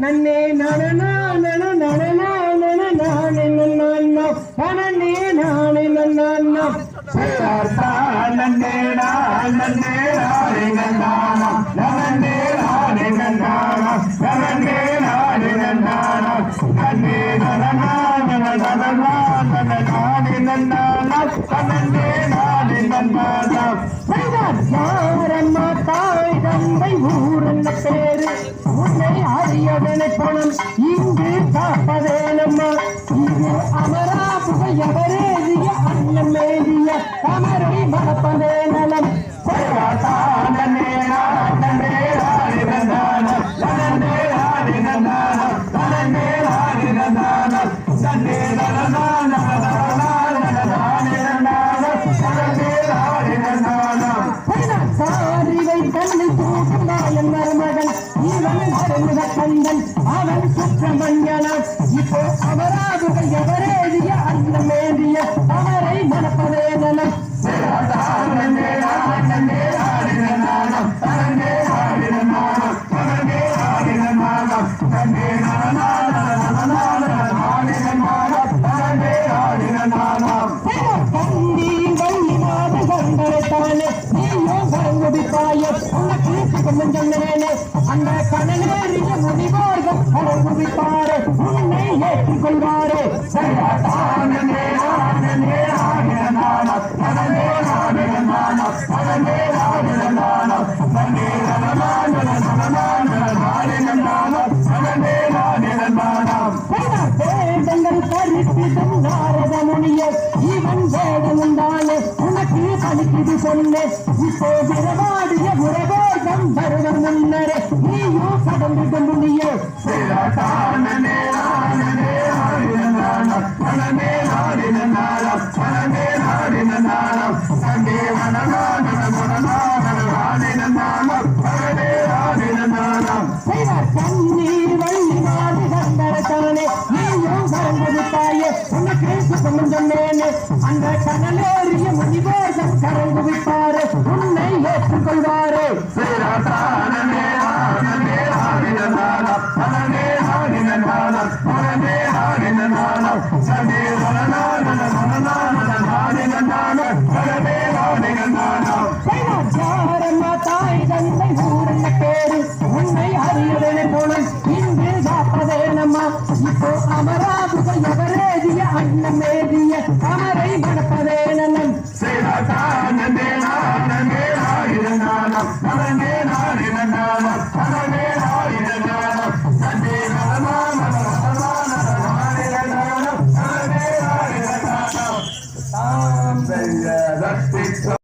நன்னே நனனா நன நனனா நன நானே நன்னா நனனே நானே நன்னா சேரார்த்தா நன்னே நன்னே நானே நன்னானா நன்னே நானே நன்னானா நன்னே நானே நன்னானா நன்னே நனனா நன நனனா அறியவனை பணம் இங்கு காப்பதேனம்மா. இது அமரா புகையவரேறிய அன்னம் மேறிய கமரை மறப்பதே நலம் தன்னை தூக்கும் மருமகன். கந்தன் அவன் சுற்றமஞ்சனான் இப்போ அவராதுகள் எவரேறிய அன்னம் கரங்குடிப்பாய உனக்கு சுகமஞ்சனே அந்த கணலேறிய முனிவார்கள் உன்னை ஏற்றுக்கொள்வாரு. இவன் வேதம் உனக்கு பலிக்குது சொன்ன இப்போ விரவாய் நீயும் கடந்துட முடிய சாரம்மா தாய் தந்தை ஊரல்ல பேரு உன்னை அறியதனை போனோம் இன்று